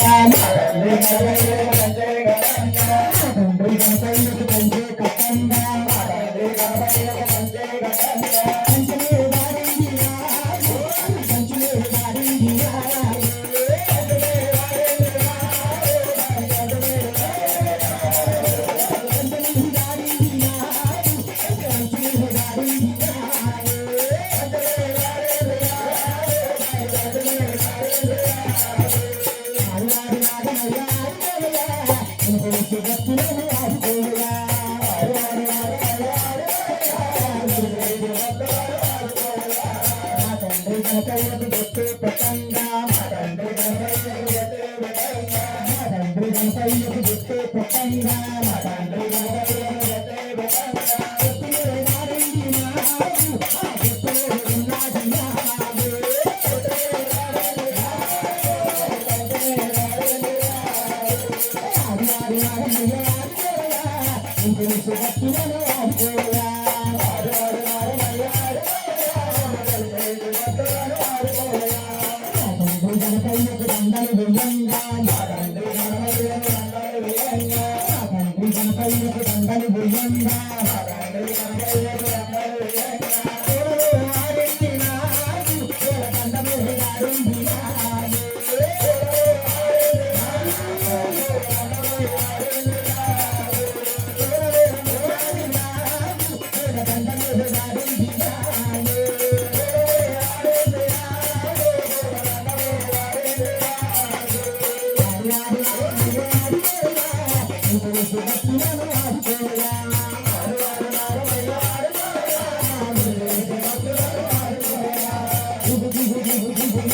తండ్రి I'm gonna go to the తండ్రి బుజంగా bum bum bum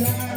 Yeah. you.